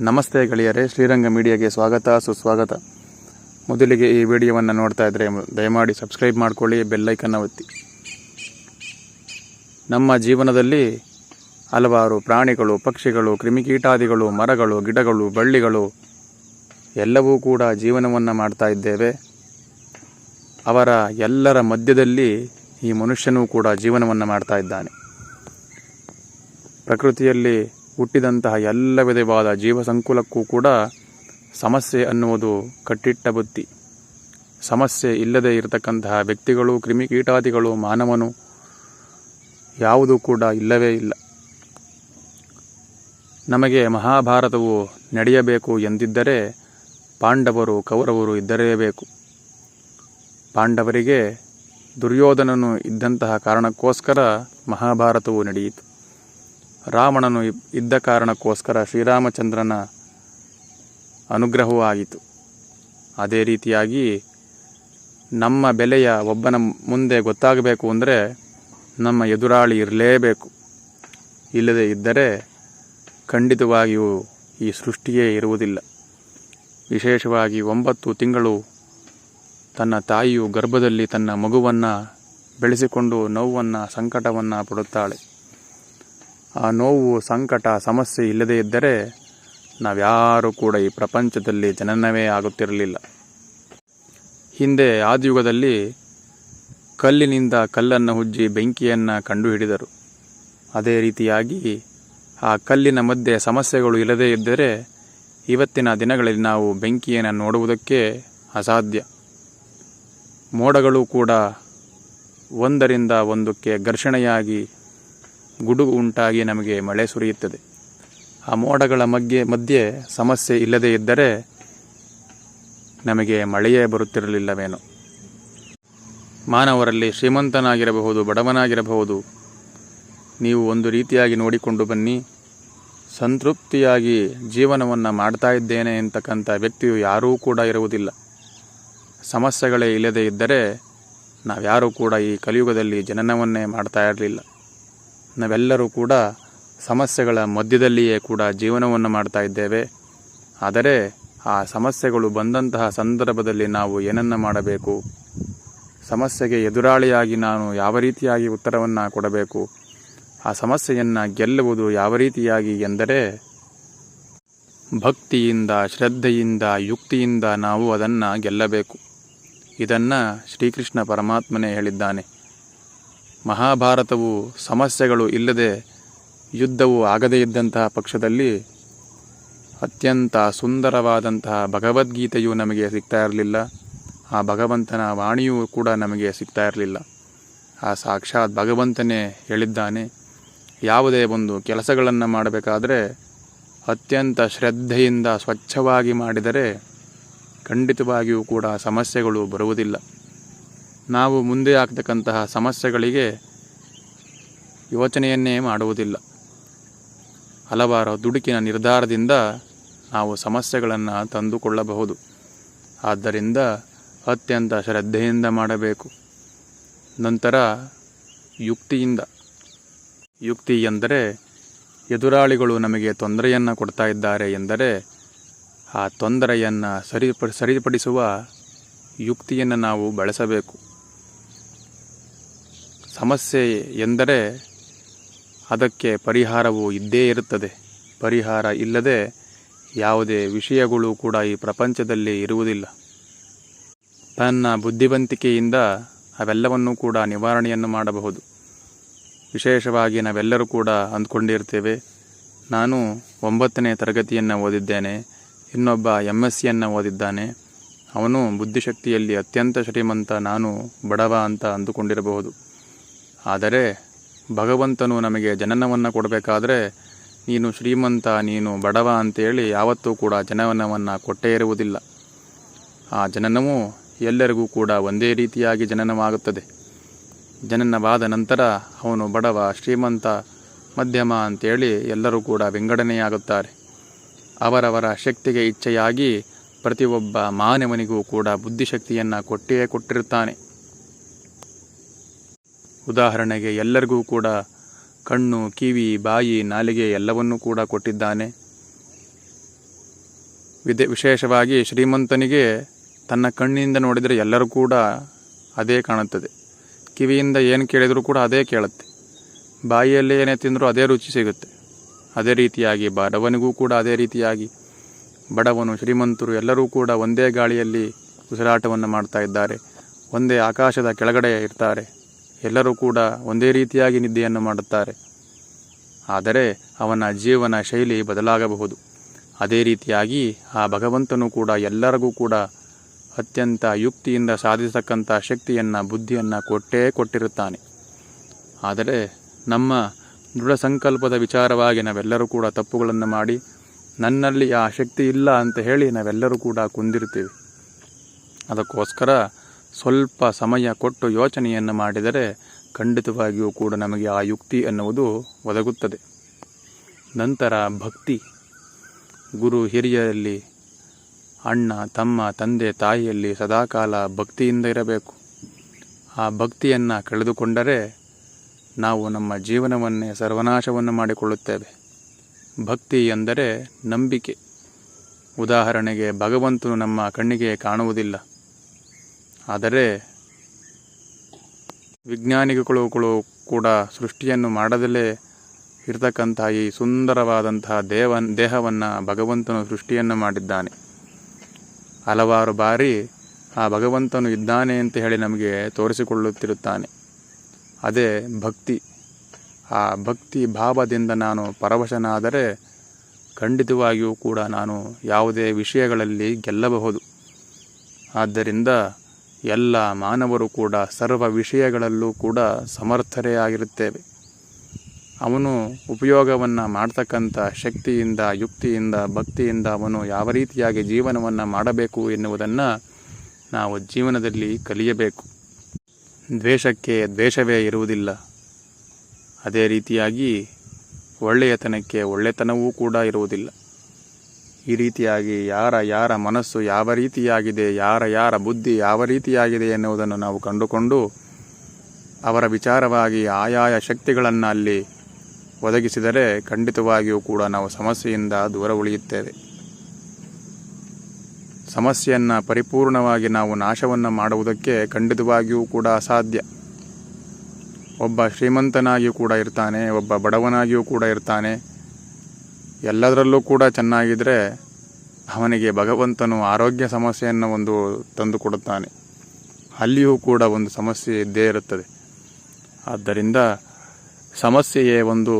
ನಮಸ್ತೆ ಗೆಳೆಯರೇ, ಶ್ರೀರಂಗ ಮೀಡಿಯಾಗೆ ಸ್ವಾಗತ, ಸುಸ್ವಾಗತ. ಮೊದಲಿಗೆ ಈ ವಿಡಿಯೋವನ್ನು ನೋಡ್ತಾ ಇದ್ದರೆ ದಯಮಾಡಿ ಸಬ್ಸ್ಕ್ರೈಬ್ ಮಾಡಿಕೊಳ್ಳಿ ಬೆಲ್ಲೈಕನ್ನು ಒತ್ತಿ. ನಮ್ಮ ಜೀವನದಲ್ಲಿ ಹಲವಾರು ಪ್ರಾಣಿಗಳು, ಪಕ್ಷಿಗಳು, ಕ್ರಿಮಿಕೀಟಾದಿಗಳು, ಮರಗಳು, ಗಿಡಗಳು, ಬಳ್ಳಿಗಳು ಎಲ್ಲವೂ ಕೂಡ ಜೀವನವನ್ನು ಮಾಡ್ತಾ ಇದ್ದೇವೆ. ಅವರ ಎಲ್ಲರ ಮಧ್ಯದಲ್ಲಿ ಈ ಮನುಷ್ಯನೂ ಕೂಡ ಜೀವನವನ್ನು ಮಾಡ್ತಾ ಇದ್ದಾನೆ. ಪ್ರಕೃತಿಯಲ್ಲಿ ಹುಟ್ಟಿದಂತಹ ಎಲ್ಲ ವಿಧವಾದ ಜೀವ ಸಂಕುಲಕ್ಕೂ ಕೂಡ ಸಮಸ್ಯೆ ಅನ್ನುವುದು ಕಟ್ಟಿಟ್ಟ ಬುತ್ತಿ ಸಮಸ್ಯೆ ಇಲ್ಲದೆ ಇರತಕ್ಕಂತಹ ವ್ಯಕ್ತಿಗಳು ಕ್ರಿಮಿಕೀಟಾದಿಗಳು ಮಾನವನು ಯಾವುದೂ ಕೂಡ ಇಲ್ಲವೇ ಇಲ್ಲ. ನಮಗೆ ಮಹಾಭಾರತವು ನಡೆಯಬೇಕು ಎಂದಿದ್ದರೆ ಪಾಂಡವರು, ಕೌರವರು ಇದ್ದರೇಬೇಕು. ಪಾಂಡವರಿಗೆ ದುರ್ಯೋಧನನು ಇದ್ದಂತಹ ಕಾರಣಕ್ಕೋಸ್ಕರ ಮಹಾಭಾರತವು ನಡೆಯಿತು. ರಾವಣನು ಇದ್ದ ಕಾರಣಕ್ಕೋಸ್ಕರ ಶ್ರೀರಾಮಚಂದ್ರನ ಅನುಗ್ರಹವೂ ಆಯಿತು ಅದೇ ರೀತಿಯಾಗಿ ನಮ್ಮ ಬೆಲೆಯ ಒಬ್ಬನ ಮುಂದೆ ಗೊತ್ತಾಗಬೇಕು ಅಂದರೆ ನಮ್ಮ ಎದುರಾಳಿ ಇರಲೇಬೇಕು. ಇಲ್ಲದೆ ಇದ್ದರೆ ಖಂಡಿತವಾಗಿಯೂ ಈ ಸೃಷ್ಟಿಯೇ ಇರುವುದಿಲ್ಲ. ವಿಶೇಷವಾಗಿ ಒಂಬತ್ತು ತಿಂಗಳು ತನ್ನ ತಾಯಿಯು ಗರ್ಭದಲ್ಲಿ ತನ್ನ ಮಗುವನ್ನು ಬೆಳೆಸಿಕೊಂಡು ನೋವನ್ನು ಸಂಕಟವನ್ನು ಪಡುತ್ತಾಳೆ. ಆ ನೋವು, ಸಂಕಟ, ಸಮಸ್ಯೆ ಇಲ್ಲದೇ ಇದ್ದರೆ ನಾವ್ಯಾರೂ ಕೂಡ ಈ ಪ್ರಪಂಚದಲ್ಲಿ ಜನನವೇ ಆಗುತ್ತಿರಲಿಲ್ಲ. ಹಿಂದೆ ಆದಿಯುಗದಲ್ಲಿ ಕಲ್ಲಿನಿಂದ ಕಲ್ಲನ್ನು ಹುಜ್ಜಿ ಬೆಂಕಿಯನ್ನು ಕಂಡುಹಿಡಿದರು. ಅದೇ ರೀತಿಯಾಗಿ ಆ ಕಲ್ಲಿನ ಮಧ್ಯೆ ಸಮಸ್ಯೆಗಳು ಇಲ್ಲದೇ ಇದ್ದರೆ ಇವತ್ತಿನ ದಿನಗಳಲ್ಲಿ ನಾವು ಬೆಂಕಿಯನ್ನು ನೋಡುವುದಕ್ಕೆ ಅಸಾಧ್ಯ. ಮೋಡಗಳು ಕೂಡ ಒಂದರಿಂದ ಒಂದಕ್ಕೆ ಘರ್ಷಣೆಯಾಗಿ ಗುಡುಗು ಉಂಟಾಗಿ ನಮಗೆ ಮಳೆ ಸುರಿಯುತ್ತದೆ. ಆ ಮೋಡಗಳ ಮಧ್ಯೆ ಮಧ್ಯೆ ಸಮಸ್ಯೆ ಇಲ್ಲದೇ ಇದ್ದರೆ ನಮಗೆ ಮಳೆಯೇ ಬರುತ್ತಿರಲಿಲ್ಲವೇನೋ. ಮಾನವರಲ್ಲಿ ಶ್ರೀಮಂತನಾಗಿರಬಹುದು, ಬಡವನಾಗಿರಬಹುದು. ನೀವು ಒಂದು ರೀತಿಯಾಗಿ ನೋಡಿಕೊಂಡು ಬನ್ನಿ. ಸಂತೃಪ್ತಿಯಾಗಿ ಜೀವನವನ್ನು ಮಾಡ್ತಾ ಇದ್ದೇನೆ ಅಂತಕ್ಕಂಥ ವ್ಯಕ್ತಿಯು ಯಾರೂ ಕೂಡ ಇರುವುದಿಲ್ಲ. ಸಮಸ್ಯೆಗಳೇ ಇಲ್ಲದೇ ಇದ್ದರೆ ನಾವ್ಯಾರೂ ಕೂಡ ಈ ಕಲಿಯುಗದಲ್ಲಿ ಜನನವನ್ನೇ ಮಾಡ್ತಾ ಇರಲಿಲ್ಲ. ನಾವೆಲ್ಲರೂ ಕೂಡ ಸಮಸ್ಯೆಗಳ ಮಧ್ಯದಲ್ಲಿಯೇ ಕೂಡ ಜೀವನವನ್ನು ಮಾಡ್ತಾ ಇದ್ದೇವೆ. ಆದರೆ ಆ ಸಮಸ್ಯೆಗಳು ಬಂದಂತಹ ಸಂದರ್ಭದಲ್ಲಿ ನಾವು ಏನನ್ನು ಮಾಡಬೇಕು? ಸಮಸ್ಯೆಗೆ ಎದುರಾಳಿಯಾಗಿ ನಾನು ಯಾವ ರೀತಿಯಾಗಿ ಉತ್ತರವನ್ನು ಕೊಡಬೇಕು? ಆ ಸಮಸ್ಯೆಯನ್ನು ಗೆಲ್ಲುವುದು ಯಾವ ರೀತಿಯಾಗಿ ಎಂದರೆ, ಭಕ್ತಿಯಿಂದ, ಶ್ರದ್ಧೆಯಿಂದ, ಯುಕ್ತಿಯಿಂದ ನಾವು ಅದನ್ನು ಗೆಲ್ಲಬೇಕು. ಇದನ್ನು ಶ್ರೀಕೃಷ್ಣ ಪರಮಾತ್ಮನೇ ಹೇಳಿದ್ದಾನೆ. ಮಹಾಭಾರತವು ಸಮಸ್ಯೆಗಳು ಇಲ್ಲದೆ ಯುದ್ಧವು ಆಗದೇ ಇದ್ದಂತಹ ಪಕ್ಷದಲ್ಲಿ ಅತ್ಯಂತ ಸುಂದರವಾದಂತಹ ಭಗವದ್ಗೀತೆಯು ನಮಗೆ ಸಿಗ್ತಾ ಇರಲಿಲ್ಲ. ಆ ಭಗವಂತನ ವಾಣಿಯೂ ಕೂಡ ನಮಗೆ ಸಿಗ್ತಾ ಇರಲಿಲ್ಲ. ಆ ಸಾಕ್ಷಾತ್ ಭಗವಂತನೇ ಹೇಳಿದ್ದಾನೆ, ಯಾವುದೇ ಒಂದು ಕೆಲಸಗಳನ್ನು ಮಾಡಬೇಕಾದರೆ ಅತ್ಯಂತ ಶ್ರದ್ಧೆಯಿಂದ ಸ್ವಚ್ಛವಾಗಿ ಮಾಡಿದರೆ ಖಂಡಿತವಾಗಿಯೂ ಕೂಡ ಸಮಸ್ಯೆಗಳು ಬರುವುದಿಲ್ಲ. ನಾವು ಮುಂದೆ ಆಗ್ತಕ್ಕಂತಹ ಸಮಸ್ಯೆಗಳಿಗೆ ಯೋಚನೆಯನ್ನೇ ಮಾಡುವುದಿಲ್ಲ. ಹಲವಾರು ದುಡುಕಿನ ನಿರ್ಧಾರದಿಂದ ನಾವು ಸಮಸ್ಯೆಗಳನ್ನು ತಂದುಕೊಳ್ಳಬಹುದು. ಆದ್ದರಿಂದ ಅತ್ಯಂತ ಶ್ರದ್ಧೆಯಿಂದ ಮಾಡಬೇಕು. ನಂತರ ಯುಕ್ತಿಯಿಂದ. ಯುಕ್ತಿ ಎಂದರೆ ಎದುರಾಳಿಗಳು ನಮಗೆ ತೊಂದರೆಯನ್ನು ಕೊಡ್ತಾ ಇದ್ದಾರೆ ಎಂದರೆ ಆ ತೊಂದರೆಯನ್ನು ಸರಿಪ ಸರಿಪಡಿಸುವ ಯುಕ್ತಿಯನ್ನು ನಾವು ಬಳಸಬೇಕು. ಸಮಸ್ಯೆ ಎಂದರೆ ಅದಕ್ಕೆ ಪರಿಹಾರವು ಇದ್ದೇ ಇರುತ್ತದೆ. ಪರಿಹಾರ ಇಲ್ಲದೆ ಯಾವುದೇ ವಿಷಯಗಳು ಕೂಡ ಈ ಪ್ರಪಂಚದಲ್ಲಿ ಇರುವುದಿಲ್ಲ. ತನ್ನ ಬುದ್ಧಿವಂತಿಕೆಯಿಂದ ಅವೆಲ್ಲವನ್ನೂ ಕೂಡ ನಿವಾರಣೆಯನ್ನು ಮಾಡಬಹುದು. ವಿಶೇಷವಾಗಿ ನಾವೆಲ್ಲರೂ ಕೂಡ ಅಂದ್ಕೊಂಡಿರ್ತೇವೆ, ನಾನು ಒಂಬತ್ತನೇ ತರಗತಿಯನ್ನು ಓದಿದ್ದೇನೆ, ಇನ್ನೊಬ್ಬ ಎಂ ಎಸ್ ಸಿಯನ್ನು ಓದಿದ್ದಾನೆ, ಅವನು ಬುದ್ಧಿಶಕ್ತಿಯಲ್ಲಿ ಅತ್ಯಂತ ಶ್ರೀಮಂತ, ನಾನು ಬಡವ ಅಂತ ಅಂದುಕೊಂಡಿರಬಹುದು. ಆದರೆ ಭಗವಂತನು ನಮಗೆ ಜನನವನ್ನು ಕೊಡಬೇಕಾದ್ರೆ ನೀನು ಶ್ರೀಮಂತ, ನೀನು ಬಡವ ಅಂತೇಳಿ ಯಾವತ್ತೂ ಕೂಡ ಜನನವನ್ನು ಕೊಟ್ಟೇ ಇರುವುದಿಲ್ಲ. ಆ ಜನನವು ಎಲ್ಲರಿಗೂ ಕೂಡ ಒಂದೇ ರೀತಿಯಾಗಿ ಜನನವಾಗುತ್ತದೆ. ಜನನವಾದ ನಂತರ ಅವನು ಬಡವ, ಶ್ರೀಮಂತ, ಮಧ್ಯಮ ಅಂತೇಳಿ ಎಲ್ಲರೂ ಕೂಡ ವಿಂಗಡಣೆಯಾಗುತ್ತಾರೆ ಅವರವರ ಶಕ್ತಿಗೆ ಇಚ್ಛೆಯಾಗಿ ಪ್ರತಿಯೊಬ್ಬ ಮಾನವನಿಗೂ ಕೂಡ ಬುದ್ಧಿಶಕ್ತಿಯನ್ನು ಕೊಟ್ಟೇ ಕೊಟ್ಟಿರುತ್ತಾನೆ. ಉದಾಹರಣೆಗೆ ಎಲ್ಲರಿಗೂ ಕೂಡ ಕಣ್ಣು, ಕಿವಿ, ಬಾಯಿ, ನಾಲಿಗೆ ಎಲ್ಲವನ್ನೂ ಕೂಡ ಕೊಟ್ಟಿದ್ದಾನೆ. ವಿದೆ, ವಿಶೇಷವಾಗಿ ಶ್ರೀಮಂತನಿಗೆ ತನ್ನ ಕಣ್ಣಿಂದ ನೋಡಿದರೆ ಎಲ್ಲರೂ ಕೂಡ ಅದೇ ಕಾಣುತ್ತದೆ. ಕಿವಿಯಿಂದ ಏನು ಕೇಳಿದರೂ ಕೂಡ ಅದೇ ಕೇಳುತ್ತೆ. ಬಾಯಿಯಲ್ಲಿ ಏನೇ ತಿಂದರೂ ಅದೇ ರುಚಿ ಸಿಗುತ್ತೆ. ಅದೇ ರೀತಿಯಾಗಿ ಬಡವನಿಗೂ ಕೂಡ ಅದೇ ರೀತಿಯಾಗಿ. ಬಡವನು, ಶ್ರೀಮಂತರು ಎಲ್ಲರೂ ಕೂಡ ಒಂದೇ ಗಾಳಿಯಲ್ಲಿ ಉಸಿರಾಟವನ್ನು ಮಾಡ್ತಾ ಇದ್ದಾರೆ. ಒಂದೇ ಆಕಾಶದ ಕೆಳಗಡೆ ಇರ್ತಾರೆ. ಎಲ್ಲರೂ ಕೂಡ ಒಂದೇ ರೀತಿಯಾಗಿ ನಿದ್ದೆಯನ್ನು ಮಾಡುತ್ತಾರೆ. ಆದರೆ ಅವನ ಜೀವನ ಶೈಲಿ ಬದಲಾಗಬಹುದು. ಅದೇ ರೀತಿಯಾಗಿ ಆ ಭಗವಂತನು ಕೂಡ ಎಲ್ಲರಿಗೂ ಕೂಡ ಅತ್ಯಂತ ಯುಕ್ತಿಯಿಂದ ಸಾಧಿಸತಕ್ಕಂಥ ಶಕ್ತಿಯನ್ನು, ಬುದ್ಧಿಯನ್ನು ಕೊಟ್ಟೇ ಕೊಟ್ಟಿರುತ್ತಾನೆ. ಆದರೆ ನಮ್ಮ ದೃಢ ಸಂಕಲ್ಪದ ವಿಚಾರವಾಗಿ ನಾವೆಲ್ಲರೂ ಕೂಡ ತಪ್ಪುಗಳನ್ನು ಮಾಡಿ, ನನ್ನಲ್ಲಿ ಆ ಶಕ್ತಿ ಇಲ್ಲ ಅಂತ ಹೇಳಿ ನಾವೆಲ್ಲರೂ ಕೂಡ ಕುಂದಿರ್ತೀವಿ ಅದಕ್ಕೋಸ್ಕರ ಸ್ವಲ್ಪ ಸಮಯ ಕೊಟ್ಟು ಯೋಚನೆಯನ್ನು ಮಾಡಿದರೆ ಖಂಡಿತವಾಗಿಯೂ ಕೂಡ ನಮಗೆ ಆ ಯುಕ್ತಿ ಅನ್ನುವುದು ಒದಗುತ್ತದೆ. ನಂತರ ಭಕ್ತಿ. ಗುರು ಹಿರಿಯರಲ್ಲಿ ಅಣ್ಣ, ತಮ್ಮ, ತಂದೆ, ತಾಯಿಯಲ್ಲಿ ಸದಾಕಾಲ ಭಕ್ತಿಯಿಂದ ಇರಬೇಕು. ಆ ಭಕ್ತಿಯನ್ನು ಕಳೆದುಕೊಂಡರೆ ನಾವು ನಮ್ಮ ಜೀವನವನ್ನೇ ಸರ್ವನಾಶವನ್ನು ಮಾಡಿಕೊಳ್ಳುತ್ತೇವೆ. ಭಕ್ತಿ ಎಂದರೆ ನಂಬಿಕೆ. ಉದಾಹರಣೆಗೆ ಭಗವಂತನು ನಮ್ಮ ಕಣ್ಣಿಗೆ ಕಾಣುವುದಿಲ್ಲ. ಆದರೆ ವಿಜ್ಞಾನಿಗಳು ಕೂಡ ಸೃಷ್ಟಿಯನ್ನು ಮಾಡದಲೇ ಇರತಕ್ಕಂತಹ ಈ ಸುಂದರವಾದಂತಹ ದೇವ ದೇಹವನ್ನು ಭಗವಂತನು ಸೃಷ್ಟಿಯನ್ನು ಮಾಡಿದ್ದಾನೆ. ಹಲವಾರು ಬಾರಿ ಆ ಭಗವಂತನು ಇದ್ದಾನೆ ಅಂತ ಹೇಳಿ ನಮಗೆ ತೋರಿಸಿಕೊಳ್ಳುತ್ತಿರುತ್ತಾನೆ. ಅದೇ ಭಕ್ತಿ. ಆ ಭಕ್ತಿ ಭಾವದಿಂದ ನಾನು ಪರವಶನಾದರೆ ಖಂಡಿತವಾಗಿಯೂ ಕೂಡ ನಾನು ಯಾವುದೇ ವಿಷಯಗಳಲ್ಲಿ ಗೆಲ್ಲಬಹುದು. ಆದ್ದರಿಂದ ಎಲ್ಲ ಮಾನವರು ಕೂಡ ಸರ್ವ ವಿಷಯಗಳಲ್ಲೂ ಕೂಡ ಸಮರ್ಥರೇ ಆಗಿರುತ್ತೇವೆ. ಅವನು ಉಪಯೋಗವನ್ನು ಮಾಡ್ತಕ್ಕಂಥ ಶಕ್ತಿಯಿಂದ, ಯುಕ್ತಿಯಿಂದ, ಭಕ್ತಿಯಿಂದ ಅವನು ಯಾವ ರೀತಿಯಾಗಿ ಜೀವನವನ್ನು ಮಾಡಬೇಕು ಎನ್ನುವುದನ್ನು ನಾವು ಜೀವನದಲ್ಲಿ ಕಲಿಯಬೇಕು. ದ್ವೇಷಕ್ಕೆ ದ್ವೇಷವೇ ಇರುವುದಿಲ್ಲ. ಅದೇ ರೀತಿಯಾಗಿ ಒಳ್ಳೆಯತನಕ್ಕೆ ಒಳ್ಳೆತನವೂ ಕೂಡ ಇರುವುದಿಲ್ಲ. ಈ ರೀತಿಯಾಗಿ ಯಾರ ಯಾರ ಮನಸ್ಸು ಯಾವ ರೀತಿಯಾಗಿದೆ, ಯಾರ ಯಾರ ಬುದ್ಧಿ ಯಾವ ರೀತಿಯಾಗಿದೆ ಎನ್ನುವುದನ್ನು ನಾವು ಕಂಡುಕೊಂಡು ಅವರ ವಿಚಾರವಾಗಿ ಆಯಾಯ ಶಕ್ತಿಗಳನ್ನು ಅಲ್ಲಿ ಒದಗಿಸಿದರೆ ಖಂಡಿತವಾಗಿಯೂ ಕೂಡ ನಾವು ಸಮಸ್ಯೆಯಿಂದ ದೂರ ಉಳಿಯುತ್ತೇವೆ. ಸಮಸ್ಯೆಯನ್ನು ಪರಿಪೂರ್ಣವಾಗಿ ನಾವು ನಾಶವನ್ನು ಮಾಡುವುದಕ್ಕೆ ಖಂಡಿತವಾಗಿಯೂ ಕೂಡ ಅಸಾಧ್ಯ. ಒಬ್ಬ ಶ್ರೀಮಂತನಾಗಿಯೂ ಕೂಡ ಇರ್ತಾನೆ, ಒಬ್ಬ ಬಡವನಾಗಿಯೂ ಕೂಡ ಇರ್ತಾನೆ. ಎಲ್ಲದರಲ್ಲೂ ಕೂಡ ಚೆನ್ನಾಗಿದ್ದರೆ ಅವನಿಗೆ ಭಗವಂತನು ಆರೋಗ್ಯ ಸಮಸ್ಯೆಯನ್ನು ಒಂದು ತಂದು ಕೊಡುತ್ತಾನೆ. ಅಲ್ಲಿಯೂ ಕೂಡ ಒಂದು ಸಮಸ್ಯೆ ಇದ್ದೇ ಇರುತ್ತದೆ. ಆದ್ದರಿಂದ ಸಮಸ್ಯೆಯೇ ಒಂದು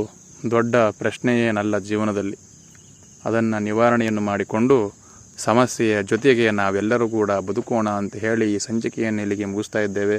ದೊಡ್ಡ ಪ್ರಶ್ನೆಯೇನಲ್ಲ ಜೀವನದಲ್ಲಿ. ಅದನ್ನು ನಿವಾರಣೆಯನ್ನು ಮಾಡಿಕೊಂಡು ಸಮಸ್ಯೆಯ ಜೊತೆಗೆ ನಾವೆಲ್ಲರೂ ಕೂಡ ಬದುಕೋಣ ಅಂತ ಹೇಳಿ ಈ ಸಂಚಿಕೆಯನ್ನು ಇಲ್ಲಿಗೆ ಮುಗಿಸ್ತಾ ಇದ್ದೇವೆ.